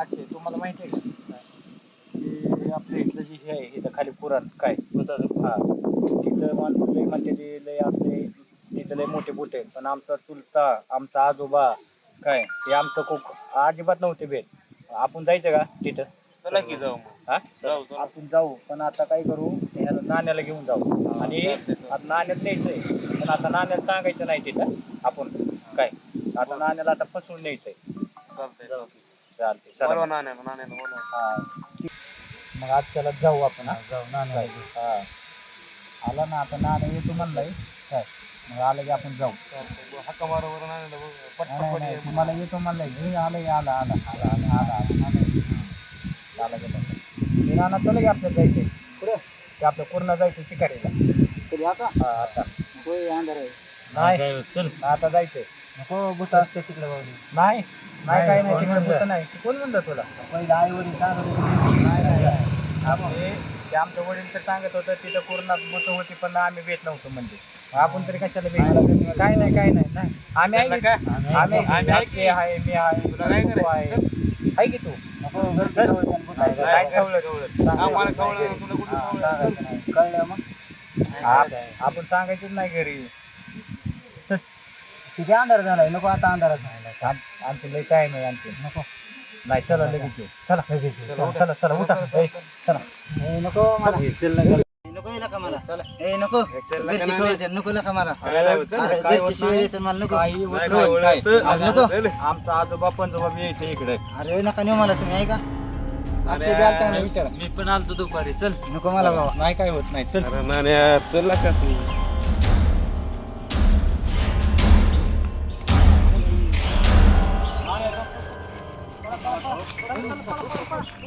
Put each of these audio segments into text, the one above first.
अक्षय तुम्हाला माहिती आहे का? की आपल्या इथलं जे हे आहे इथं खाली पुराण काय? हा. तिथं माणसं लय म्हणते ते लय असले तिथं लय मोठे बोट आहेत. पण आमचा चुलता आमचा आजोबा काय? ते आमचं कोक अजिबात नव्हते भेट आपण जायचं का तिथं? चला की जाऊ मग. हा? जाऊ, जाऊ. आपण जाऊ पण आता काय करू? ह्याला नाण्याला घेऊन जाऊ. आणि आता नाण्यात न्यायचंय. पण आता नाण्याला सांगायचं नाही तिथं. आपण काय? आता नाण्याला आता फसवून न्यायचंय. चालतंय. मग. आज त्याला जाऊ आपण जाऊ ना हा. आला ना आता नाण्या येतो म्हणलाय. काय? मग आलं की आपण जाऊ. चालतंय. बो- तुम्हाला येतो म्हणलाय. मी आलं आला आलं आलं आलं आलं आला. आलं आलं. आलं मी नाना चला आपल्याला जायचंय. कुठे? आपलं पूर्ण जायचं शिकारीला. आता? आता. चल. आता जायचंय. नको बुट असते तिकडे नाही नाही काही नाही तिकडे बुट नाही. कोण म्हणलं तुला? पहिलं आई वडील सांगत होते. नाही नाही नाही. आपले ते आमचं वडील तर सांगत होतं तिथं पूर्ण बुट होती पण आम्ही भेट नव्हतो म्हणजे. आपण तरी कशाला भेट काय नाही काय नाही नाही. आम्ही आहे. की- आम्ही आम्ही आहे. मी आहे तुला काय तू आहे. आहे की तू? काय ठेवलं ठेवलं आम्हाला कळलं तुला कुठं कळलं? कळलं मग? आप- आपण सांगायचंच नाही घरी. किती अंधार झालाय? नको आता अंधारात नाही आमचे लय टाइम आहे आमचे. नको. नाही चला लगेच येऊ. चला. चला चला चला उठा. ए, चला. नको नको येला का मला. ए नको. घरची खवळ द्या, नको नका मला. काय नाही होत, चल. अरे काय घरची होत शिवाय नाही. देतात मला. नको. नाही, नाही, नाही, काय? आमचा आजोबा पंजोबा मी इथे इकडे. अरे नका नेऊ मला तुम्ही ऐका. अक्षय द्याल का नाही विचारा. मी पण आलतो दुपारी. चल. नको मला बाबा. नाही काय होत नाही. चल. अरे नाण्या चल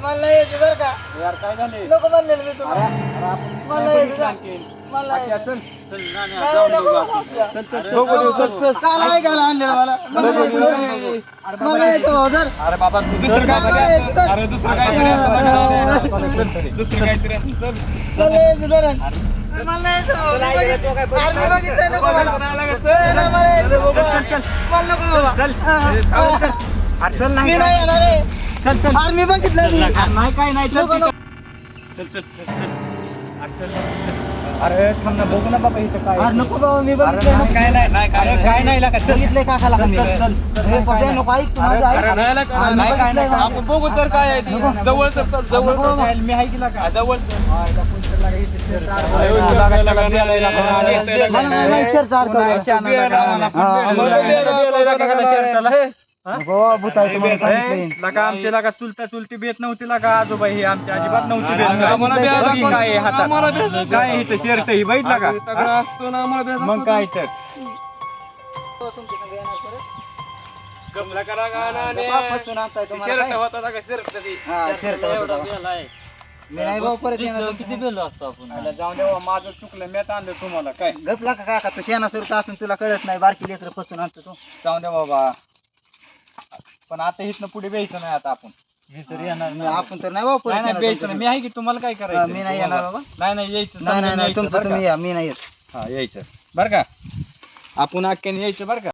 मला यायची बर का यार काय झाले लोक म्हणलेलं मी तुला मला यायची मला काल ऐकायला आणलेलं मला मला येतो जर अरे बाबा दुसरं काय अरे दुसरं काय दुसरं काय चल नाही येणार चल बघितलं नाही काय नाही अरे थांब ना बघू ना बाबा इथं काय अरे नको बाबा मी बघितलं काय नाही काय काय नाही लागत बघितलंय का खाला चल चल नको ऐक काय नाही बघू तर काय आहे जवळ जवळ मी ऐकला का जवळ चुलता चुलती बेत नव्हती लागा आजोबा ही आमच्या अजिबात नव्हती काय काय इथं शर्ट ही बैठ लागा असतो ना मग काय तर गमला करा गाणं शर्ट होता शर्ट एवढा मी नाही भाऊ परत येणार किती बेलो असतो आपण? आला जाऊन देवा माझं चुकलं मी आणलं तुम्हाला काय? गपला का काका तू शेणा सुरता असून तुला कळत नाही बारकी लेकर फसून आणतो तू. जाऊन द्या बाबा. पण आता इथनं पुढे द्यायचं नाही आता आपण. मी तर येणार मी- आपण तर नाही भाऊ परत नाही नाही येणार नाही. तुमच्या मी आहे की तुम्हाला काय हा, करायचं? मी नाही येणार बाबा. नाही नाही यायचं. नाही नाही नाही तुमचं तुम्ही? या मी नाही येत. हा यायचं. बरं का? आपण अख्ख्याने यायचं बरं का?